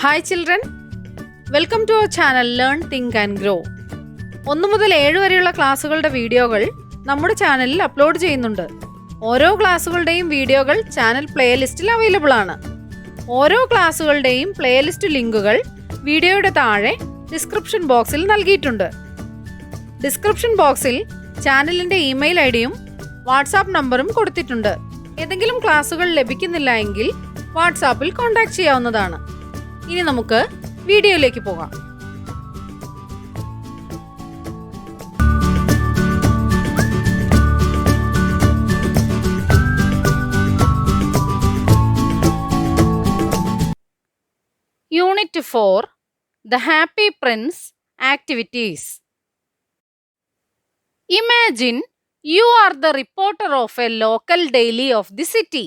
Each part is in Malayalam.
Hi children welcome to our channel learn think and grow ഒന്ന് മുതൽ ഏഴ് വരെയുള്ള ക്ലാസ്സുകളുടെ വീഡിയോകൾ നമ്മുടെ ചാനലിൽ അപ്ലോഡ് ചെയ്യുന്നുണ്ട്. ഓരോ ക്ലാസ്സുകളുടെയും വീഡിയോകൾ ചാനൽ പ്ലേലിസ്റ്റിൽ അവൈലബിൾ ആണ്. ഓരോ ക്ലാസ്സുകളുടെയും പ്ലേലിസ്റ്റ് ലിങ്കുകൾ വീഡിയോയുടെ താഴെ ഡിസ്ക്രിപ്ഷൻ ബോക്സിൽ നൽകിയിട്ടുണ്ട്. ഡിസ്ക്രിപ്ഷൻ ബോക്സിൽ ചാനലിന്റെ ഇമെയിൽ ഐ ഡിയും വാട്സാപ്പ് നമ്പറും കൊടുത്തിട്ടുണ്ട്. ഏതെങ്കിലും ക്ലാസ്സുകൾ ലഭിക്കുന്നില്ല എങ്കിൽ വാട്സാപ്പിൽ കോൺടാക്ട് ചെയ്യാവുന്നതാണ്. ഇനി നമുക്ക് വീഡിയോയിലേക്ക് പോകാം. Unit four the happy prince activities imagine you are the reporter of a local daily of the city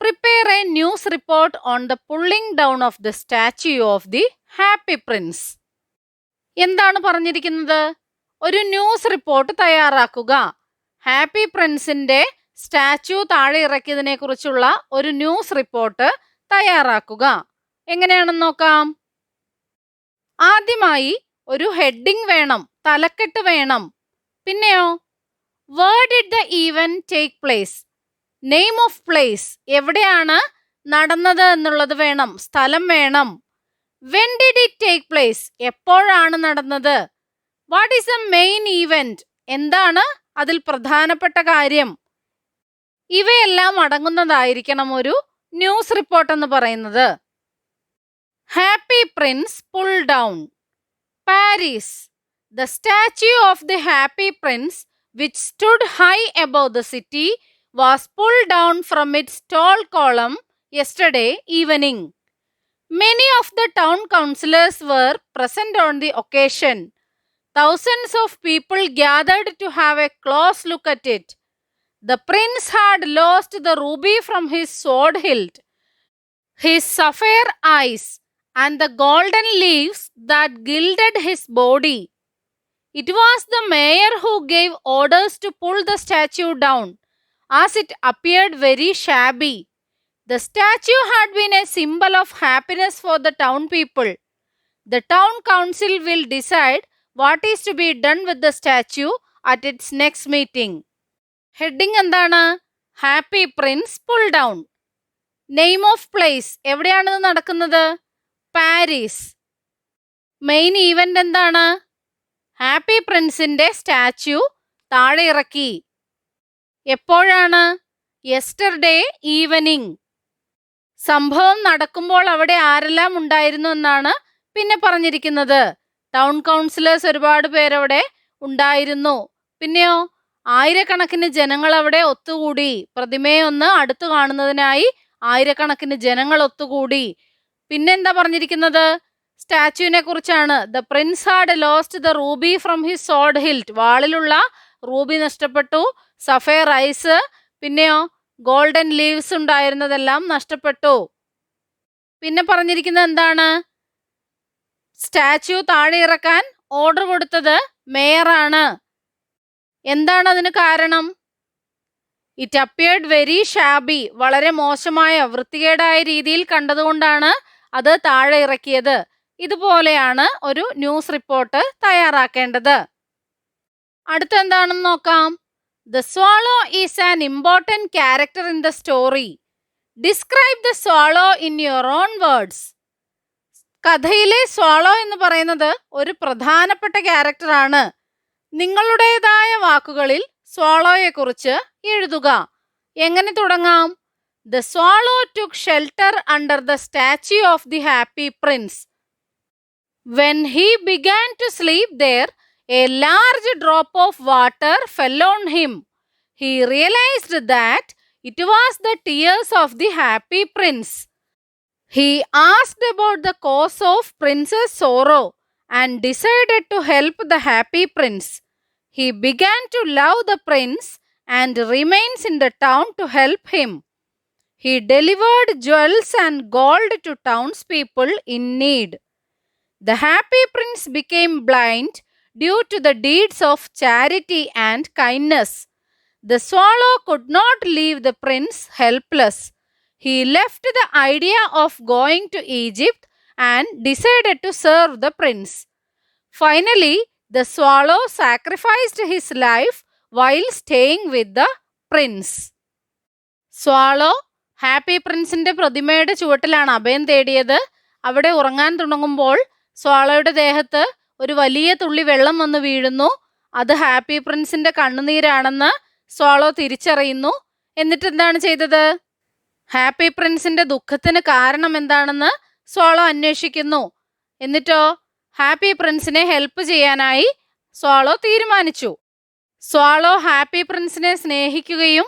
prepare a news report on the pulling down of the statue of the happy prince എന്താണ് പറഞ്ഞിരിക്കുന്നത്? ഒരു ന്യൂസ് റിപ്പോർട്ട് തയ്യാറാക്കുക. ഹാപ്പി പ്രിൻസിന്റെ സ്റ്റാച്യു താഴെ ഇറക്കിയതിനെ കുറിച്ചുള്ള ഒരു ന്യൂസ് റിപ്പോർട്ട് തയ്യാറാക്കുക. എങ്ങനെയാണെന്ന് നോക്കാം? ആദ്യമായി ഒരു ഹെഡിങ് വേണം തലക്കെട്ട് വേണം. പിന്നെയോ? Where did the event take place name of place എവിടെയാണ് നടന്നത് എന്നുള്ളത് വേണം. സ്ഥലം വേണം. When did it take place എപ്പോഴാണ് നടന്നത്? What is a main event എന്താണ് അതിൽ പ്രധാനപ്പെട്ട കാര്യം? ഇവയെല്ലാം അടങ്ങുന്നതായിരിക്കണം ഒരു ന്യൂസ് റിപ്പോർട്ട് എന്ന് പറയുന്നത്. Happy prince pull down Paris the statue of the happy prince which stood high above the city was pulled down from its tall column yesterday evening. Many of the town councillors were present on the occasion. Thousands of people gathered to have a close look at it. The prince had lost the ruby from his sword hilt, his sapphire eyes, and the golden leaves that gilded his body. It was the mayor who gave orders to pull the statue down as it appeared very shabby. The statue had been a symbol of happiness for the town people. The town council will decide what is to be done with the statue at its next meeting. Heading എന്താണ് happy prince pull down name of place എവിടെയാണ് ഇത് നടക്കുന്നത് പാരീസ് മെയിൻ ഈവന്റ് എന്താണ് ഹാപ്പി പ്രിൻസിന്റെ സ്റ്റാച്യു താഴെ ഇറക്കി എപ്പോഴാണ്? യെസ്റ്റർഡേ ഈവനിങ് സംഭവം നടക്കുമ്പോൾ അവിടെ ആരെല്ലാം ഉണ്ടായിരുന്നു എന്നാണ് പിന്നെ പറഞ്ഞിരിക്കുന്നത്. ടൗൺ കൗൺസിലേഴ്സ് ഒരുപാട് പേരവിടെ ഉണ്ടായിരുന്നു. പിന്നെയോ ആയിരക്കണക്കിന് ജനങ്ങൾ അവിടെ ഒത്തുകൂടി. പ്രതിമയെ ഒന്ന് അടുത്തു കാണുന്നതിനായി ആയിരക്കണക്കിന് ജനങ്ങൾ ഒത്തുകൂടി. പിന്നെന്താ പറഞ്ഞിരിക്കുന്നത്? സ്റ്റാച്യുവിനെ കുറിച്ചാണ്. The prince had lost the ruby from his sword hilt വാളിലുള്ള ruby നഷ്ടപ്പെട്ടു. സഫയർ ഐസ് പിന്നെയോ ഗോൾഡൻ ലീവ്സ് ഉണ്ടായിരുന്നതെല്ലാം നഷ്ടപ്പെട്ടു. പിന്നെ പറഞ്ഞിരിക്കുന്നത് എന്താണ്? സ്റ്റാച്യു താഴെ ഇറക്കാൻ ഓർഡർ കൊടുത്തത് മേയറാണ് എന്താണ് അതിന് കാരണം? ഇറ്റ് അപ്പിയർഡ് വെരി ഷാബി വളരെ മോശമായ വൃത്തികേടായ രീതിയിൽ കണ്ടതുകൊണ്ടാണ് അത് താഴെ ഇറക്കിയത്. ഇതുപോലെയാണ് ഒരു ന്യൂസ് റിപ്പോർട്ട് തയ്യാറാക്കേണ്ടത്. അടുത്തെന്താണെന്ന് നോക്കാം. The swallow is an important character in the story describe the swallow in your own words കഥയിലെ സ്വാളോ എന്ന് പറയുന്നത് ഒരു പ്രധാനപ്പെട്ട ക്യാരക്ടറാണ് നിങ്ങളുടേതായ വാക്കുകളിൽ സ്വാളോയെക്കുറിച്ച് എഴുതുക. എങ്ങനെ തുടങ്ങാം? The swallow took shelter under the statue of the happy prince when he began to sleep there A large drop of water fell on him. He realized that it was the tears of the happy prince. He asked about the cause of prince's sorrow and decided to help the happy prince. He began to love the prince and remains in the town to help him. He delivered jewels and gold to townspeople in need. The happy prince became blind due to the deeds of charity and kindness. The swallow could not leave the prince helpless. He left the idea of going to Egypt and decided to serve the prince. Finally, the swallow sacrificed his life while staying with the prince. Swallow happy പ്രിൻസിന്റെ പ്രതിമയുടെ ചുവട്ടിലാണ് അഭയം തേടിയത് അവിടെ ഉറങ്ങാൻ തുടങ്ങുമ്പോൾ സ്വാളോയുടെ ദേഹത്ത് ഒരു വലിയ തുള്ളി വെള്ളം വന്ന് വീഴുന്നു. അത് ഹാപ്പി പ്രിൻസിന്റെ കണ്ണുനീരാണെന്ന് സ്വാളോ തിരിച്ചറിയുന്നു. എന്നിട്ട് എന്താണ് ചെയ്തത്? ഹാപ്പി പ്രിൻസിന്റെ ദുഃഖത്തിന് കാരണം എന്താണെന്ന് സ്വാളോ അന്വേഷിക്കുന്നു. എന്നിട്ടോ? ഹാപ്പി പ്രിൻസിനെ ഹെൽപ്പ് ചെയ്യാനായി സ്വാളോ തീരുമാനിച്ചു. സ്വാളോ ഹാപ്പി പ്രിൻസിനെ സ്നേഹിക്കുകയും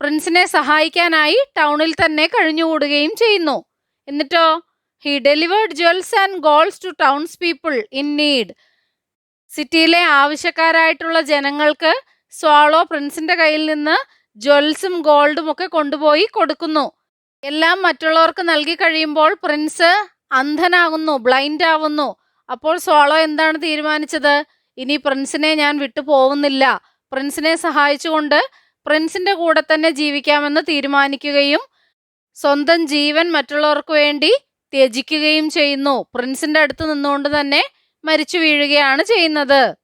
പ്രിൻസിനെ സഹായിക്കാനായി ടൗണിൽ തന്നെ കഴിഞ്ഞുകൂടുകയും ചെയ്യുന്നു. എന്നിട്ടോ? He delivered jewels and golds to townspeople in need സിറ്റിയിലെ ആവശ്യക്കാരായിട്ടുള്ള ജനങ്ങൾക്ക് സ്വാളോ പ്രിൻസിന്റെ കയ്യിൽ നിന്ന് ജ്വൽസും ഗോൾഡും ഒക്കെ കൊണ്ടുപോയി കൊടുക്കുന്നു. എല്ലാം മറ്റുള്ളവർക്ക് നൽകി കഴിയുമ്പോൾ പ്രിൻസ് അന്ധനാകുന്നു ബ്ലൈൻഡ് ആവുന്നു. അപ്പോൾ സോളോ എന്താണ് തീരുമാനിച്ചത്? ഇനി പ്രിൻസിനെ ഞാൻ വിട്ടു പോകുന്നില്ല. പ്രിൻസിനെ സഹായിച്ചുകൊണ്ട് പ്രിൻസിന്റെ കൂടെ തന്നെ ജീവിക്കാമെന്ന് തീരുമാനിക്കുകയും സ്വന്തം ജീവൻ മറ്റുള്ളവർക്ക് വേണ്ടി ത്യജിക്കുകയും ചെയ്യുന്നു. പ്രിൻസിന്റെ അടുത്ത് നിന്നുകൊണ്ട് തന്നെ മരിച്ചു വീഴുകയാണ് ചെയ്യുന്നത്.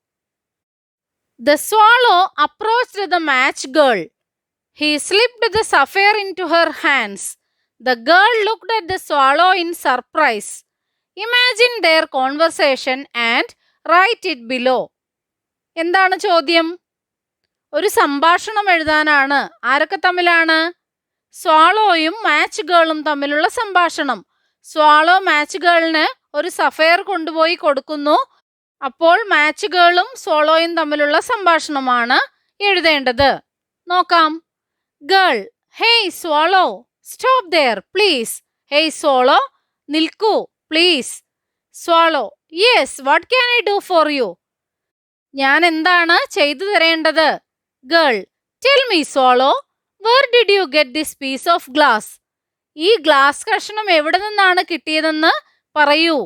The swallow approached the match girl he slipped the sapphire into her hands the girl looked at the swallow in surprise imagine their conversation and write it below എന്താണ് ചോദ്യം? ഒരു സംഭാഷണം എഴുതാനാണ്. ആരൊക്കെ തമ്മിലാണ്? സ്വാളോയും മാച്ച് ഗേളും തമ്മിലുള്ള സംഭാഷണം. സ്വാളോ മാച്ച് ഗേളിന് ഒരു സഫയർ കൊണ്ടുപോയി കൊടുക്കുന്നു. അപ്പോൾ മാച്ച് ഗേളും സോളോയും തമ്മിലുള്ള സംഭാഷണമാണ് എഴുതേണ്ടത്. നോക്കാം. Girl hey swallow stop there please hey swallow നിൽക്കൂ please swallow yes what can I do for you ഞാൻ എന്താണ് ചെയ്തു തരേണ്ടത്? Girl tell me swallow where did you get this piece of glass ഈ ഗ്ലാസ് കഷ്ണം എവിടെ നിന്നാണ് കിട്ടിയതെന്ന് പറയൂ.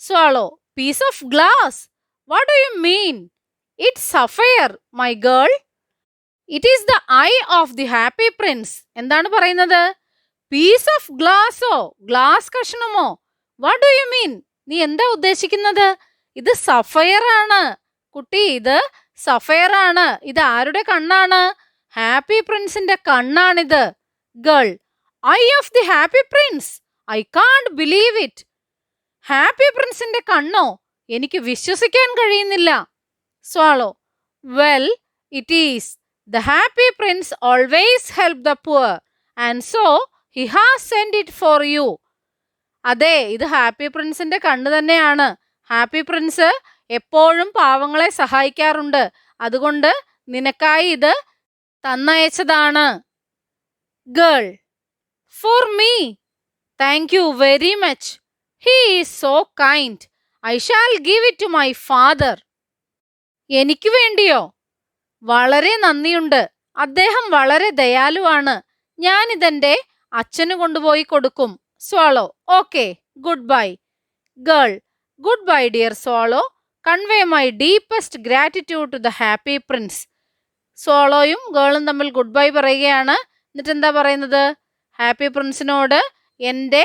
Swallow piece of glass what do you mean it sapphire my girl it is the eye of the happy prince എന്താണ് പറയുന്നത്? പീസ് ഓഫ് ഗ്ലാസോ ഗ്ലാസ് കഷ്ണമോ? വാട്ട് ഡു യു മീൻ നീ എന്താ ഉദ്ദേശിക്കുന്നത്? ഇത് സഫയർ ആണ്. കുട്ടി ഇത് സഫയർ ആണ്. ഇത് ആരുടെ കണ്ണാണ്? ഹാപ്പി പ്രിൻസിന്റെ കണ്ണാണിത്. Girl eye of the happy prince I can't believe it happy പ്രിൻസിന്റെ കണ്ണോ? എനിക്ക് വിശ്വസിക്കാൻ കഴിയുന്നില്ല. Swallow well it is the happy prince always help the poor and so he has send it for you അതെ ഇത് ഹാപ്പി പ്രിൻസിന്റെ കണ്ണ് തന്നെയാണ്. ഹാപ്പി പ്രിൻസ് എപ്പോഴും പാവങ്ങളെ സഹായിക്കാറുണ്ട്. അതുകൊണ്ട് നിനക്കായി ഇത് തന്നയച്ചതാണ്. Girl for me thank you very much he is so kind I shall give it to my father എനിക്ക് വേണ്ടിയോ? വളരെ നന്ദിയുണ്ട്. അദ്ദേഹം വളരെ ദയാലുവാണ്. ഞാനിതെന്റെ അച്ഛന് കൊണ്ടുപോയി കൊടുക്കും. Swallow okay goodbye girl goodbye dear swallow convey my deepest gratitude to the happy prince സോളോയും ഗേളും തമ്മിൽ ഗുഡ് ബൈ പറയുകയാണ്. എന്നിട്ട് എന്താ പറയുന്നത്? ഹാപ്പി പ്രിൻസിനോട് എന്റെ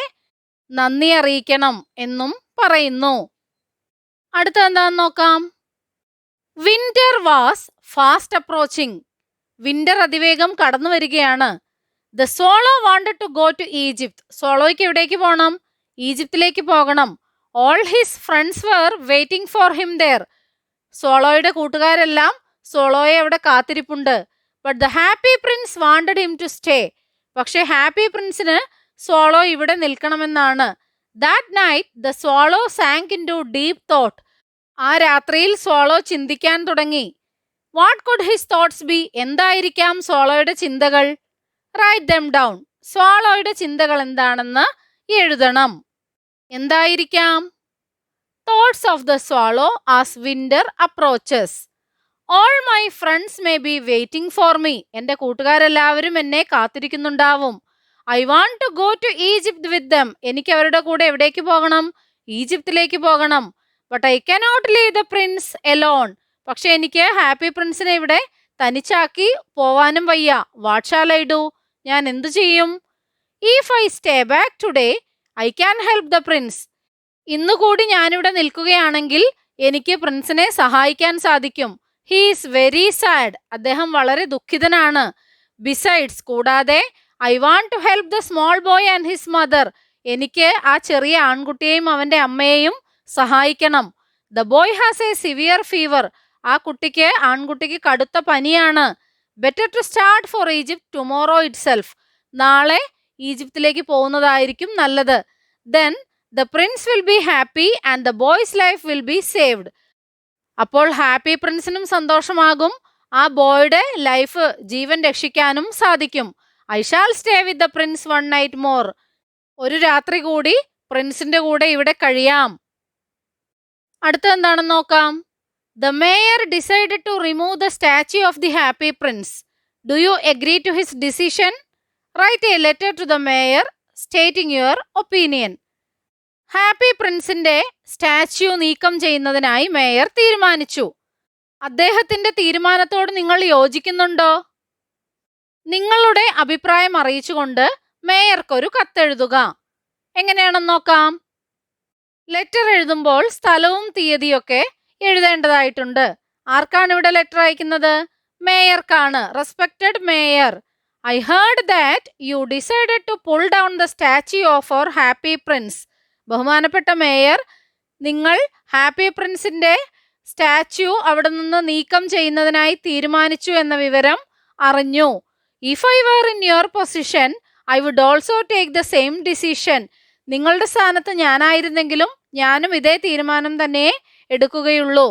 നന്ദി അറിയിക്കണം എന്നും പറയുന്നു. അടുത്ത എന്താന്ന് നോക്കാം. Winter was fast approaching winter അതിവേഗം കടന്നു വരികയാണ്. The swallow wanted to go to Egypt സോളോയ്ക്ക് എവിടേക്ക് പോകണം ഈജിപ്തിലേക്ക് പോകണം. All his friends were waiting for him there സോളോയുടെ കൂട്ടുകാരെല്ലാം സോളോയെ അവിടെ കാത്തിരിപ്പുണ്ട്. But the happy prince wanted him to stay പക്ഷേ ഹാപ്പി പ്രിൻസിന് സോളോ ഇവിടെ നിൽക്കണമെന്നാണ്. That night the swallow sank into deep thought ആ രാത്രിയിൽ സോളോ ചിന്തിക്കാൻ തുടങ്ങി. What could his thoughts be എന്തായിരിക്കാം സോളോയുടെ ചിന്തകൾ? റൈറ്റ് ദം ഡൗൺ സോളോയുടെ ചിന്തകൾ എന്താണെന്ന് എഴുതണം. എന്തായിരിക്കാം? Thoughts of the swallow as winter approaches all my friends may be waiting for me എന്റെ കൂട്ടുകാരെല്ലാവരും എന്നെ കാത്തിരിക്കുന്നുണ്ടാവും. I want to go to Egypt with them എനിക്ക് അവരുടെ കൂടെ എവിടേക്ക് പോകണം? ഈജിപ്തിലേക്ക് പോകണം. But I cannot leave the prince alone പക്ഷെ എനിക്ക് ഹാപ്പി പ്രിൻസിനെ ഇവിടെ തനിച്ചാക്കി പോവാനും വയ്യ. വാട്ട് ഷാൽ ഐ ഡു ഞാൻ എന്തു ചെയ്യും? If I stay back today I can help the prince ഇന്നുകൂടി ഞാനിവിടെ നിൽക്കുകയാണെങ്കിൽ എനിക്ക് പ്രിൻസിനെ സഹായിക്കാൻ സാധിക്കും. ഹീ ഈസ് വെരി സാഡ് അദ്ദേഹം വളരെ ദുഃഖിതനാണ്. ബിസൈഡ്സ് കൂടാതെ I want to help the small boy and his mother എനിക്ക് ആ ചെറിയ ആൺകുട്ടിയെയും അവന്റെ അമ്മയെയും സഹായിക്കണം. The boy has a severe fever ആ കുട്ടിക്ക് ആൺകുട്ടിക്ക് കടുത്ത പനിയാണ്. Better to start for Egypt tomorrow itself നാളെ ഈജിപ്തിലേക്ക് പോകുന്നതായിരിക്കും നല്ലത്. Then the prince will be happy and the boy's life will be saved അപ്പോൾ ഹാപ്പി പ്രിൻസിനും സന്തോഷമാകും. ആ ബോയുടെ ലൈഫ് ജീവൻ രക്ഷിക്കാനും സാധിക്കും. I shall stay with the prince one night more. ഒരു രാത്രി കൂടി പ്രിൻസിന്റെ കൂടെ ഇവിടെ കഴിയാം. അടുത്ത എന്താണെന്ന് നോക്കാം. The mayor decide to remove the statue of the happy prince. Do you agree to his decision? Write a letter to the mayor stating your opinion. Happy പ്രിൻസിന്റെ statue നീക്കം ചെയ്യുന്നതിനായി മേയർ തീരുമാനിച്ചു. അദ്ദേഹത്തിന്റെ തീരുമാനത്തോട് നിങ്ങൾ യോജിക്കുന്നുണ്ടോ? നിങ്ങളുടെ അഭിപ്രായം അറിയിച്ചുകൊണ്ട് മേയർക്കൊരു കത്തെഴുതുക. എങ്ങനെയാണെന്ന് നോക്കാം. ലെറ്റർ എഴുതുമ്പോൾ സ്ഥലവും തീയതിയൊക്കെ എഴുതേണ്ടതായിട്ടുണ്ട്. ആർക്കാണ് ഇവിടെ ലെറ്റർ അയക്കുന്നത്? മേയർക്കാണ്. Respected mayor. I heard that you decided to pull down the statue of our happy prince. ബഹുമാനപ്പെട്ട മേയർ നിങ്ങൾ ഹാപ്പി പ്രിൻസിന്റെ സ്റ്റാച്യു അവിടെ നിന്ന് നീക്കം ചെയ്യുന്നതിനായി തീരുമാനിച്ചു എന്ന വിവരം അറിഞ്ഞു. If I were in your position I would also take the same decision നിങ്ങളുടെ സ്ഥാനത്ത് ഞാനായിരുന്നെങ്കിലും ഞാനും ഇതേ തീരുമാനം തന്നെ എടുക്കുകയുള്ളൂ.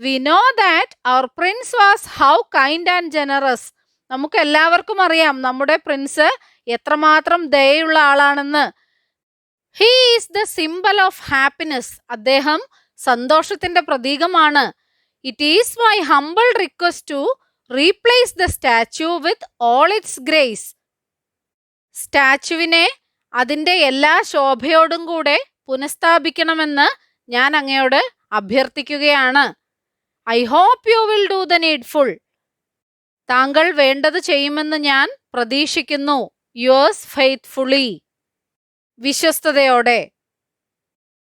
We know that our prince was how kind and generous നമുക്ക് എല്ലാവർക്കും അറിയാം നമ്മുടെ പ്രിൻസ് എത്രമാത്രം ദയുള്ള ആളാണെന്ന്. He is the symbol of happiness അദ്ദേഹം സന്തോഷത്തിന്റെ പ്രതീകമാണ്. It is my humble request to replace the statue with all its grace സ്റ്റാച്യുവിനെ അതിന്റെ എല്ലാ ശോഭയോടും കൂടെ പുനഃസ്ഥാപിക്കണമെന്ന് ഞാൻ അങ്ങയോട് അഭ്യർത്ഥിക്കുകയാണ്. I hope you will do the needful താങ്കൾ വേണ്ടത് ചെയ്യുമെന്ന് ഞാൻ പ്രതീക്ഷിക്കുന്നു. യുവേഴ്സ് ഫെയ്ത്ത്ഫുള്ളി വിശ്വസ്തയോടെ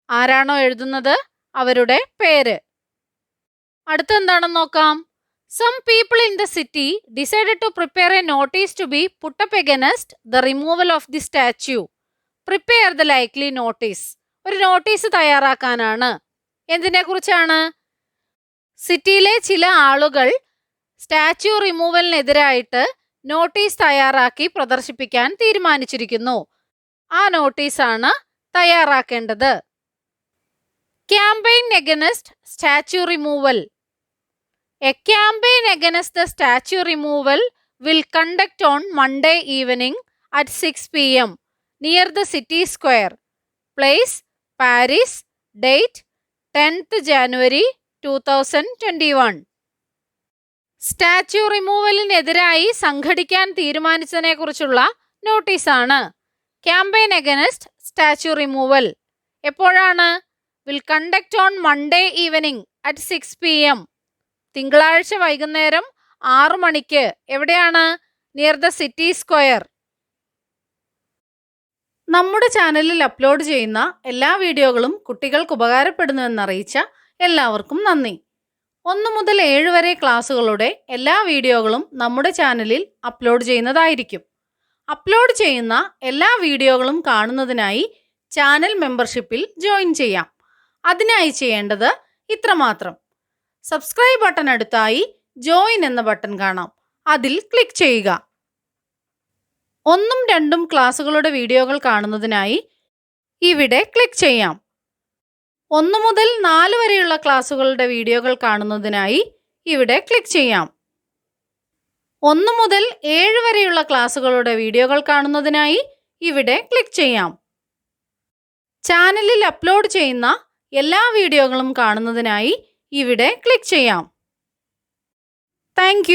ആരാണോ എഴുതുന്നത് അവരുടെ പേര്. അടുത്ത എന്താണെന്ന് നോക്കാം some people in the city decided to prepare a notice to be put up against the removal of the statue prepare the likely notice ഒരു നോട്ടീസ് തയ്യാറാക്കാനാണ്. എന്തിനെ കുറിച്ചാണ് സിറ്റിയിലെ ചില ആളുകൾ സ്റ്റാച്യു റിമൂവലിനെതിരായിട്ട് നോട്ടീസ് തയ്യാറാക്കി പ്രദർശിപ്പിക്കാൻ തീരുമാനിച്ചിരിക്കുന്നു. ആ നോട്ടീസാണ് തയ്യാറാക്കേണ്ടത്. Campaign against statue removal. A campaign against the statue removal will conduct on Monday evening at six P M near the city square. Place Paris date tenth January two thousand twenty one. Statue റിമൂവലിനെതിരായി സംഘടിക്കാൻ തീരുമാനിച്ചതിനെക്കുറിച്ചുള്ള നോട്ടീസാണ്. Campaign against statue removal. എപ്പോഴാണ്? Will conduct on Monday evening at six P M. തിങ്കളാഴ്ച വൈകുന്നേരം ആറു മണിക്ക്. എവിടെയാണ്? Near the city square. നമ്മുടെ ചാനലിൽ അപ്ലോഡ് ചെയ്യുന്ന എല്ലാ വീഡിയോകളും കുട്ടികൾക്ക് ഉപകാരപ്പെടുന്നുവെന്നറിയിച്ച എല്ലാവർക്കും നന്ദി. ഒന്ന് മുതൽ ഏഴ് വരെ ക്ലാസ്സുകളുടെ എല്ലാ വീഡിയോകളും നമ്മുടെ ചാനലിൽ അപ്ലോഡ് ചെയ്യുന്നതായിരിക്കും. അപ്ലോഡ് ചെയ്യുന്ന എല്ലാ വീഡിയോകളും കാണുന്നതിനായി ചാനൽ മെമ്പർഷിപ്പിൽ ജോയിൻ ചെയ്യാം. അതിനായി ചെയ്യേണ്ടത് ഇത്രമാത്രം. സബ്സ്ക്രൈബ് ബട്ടൺ അടുത്തായി ജോയിൻ എന്ന ബട്ടൺ കാണാം. അതിൽ ക്ലിക്ക് ചെയ്യുക. ഒന്നും രണ്ടും ക്ലാസ്സുകളുടെ വീഡിയോകൾ കാണുന്നതിനായി ഇവിടെ ക്ലിക്ക് ചെയ്യാം. ഒന്ന് മുതൽ നാല് വരെയുള്ള ക്ലാസ്സുകളുടെ വീഡിയോകൾ കാണുന്നതിനായി ഇവിടെ ക്ലിക്ക് ചെയ്യാം. ഒന്ന് മുതൽ ഏഴ് വരെയുള്ള ക്ലാസ്സുകളുടെ വീഡിയോകൾ കാണുന്നതിനായി ഇവിടെ ക്ലിക്ക് ചെയ്യാം. ചാനലിൽ അപ്ലോഡ് ചെയ്യുന്ന എല്ലാ വീഡിയോകളും കാണുന്നതിനായി ഇവിടെ ക്ലിക്ക് ചെയ്യാം. താങ്ക്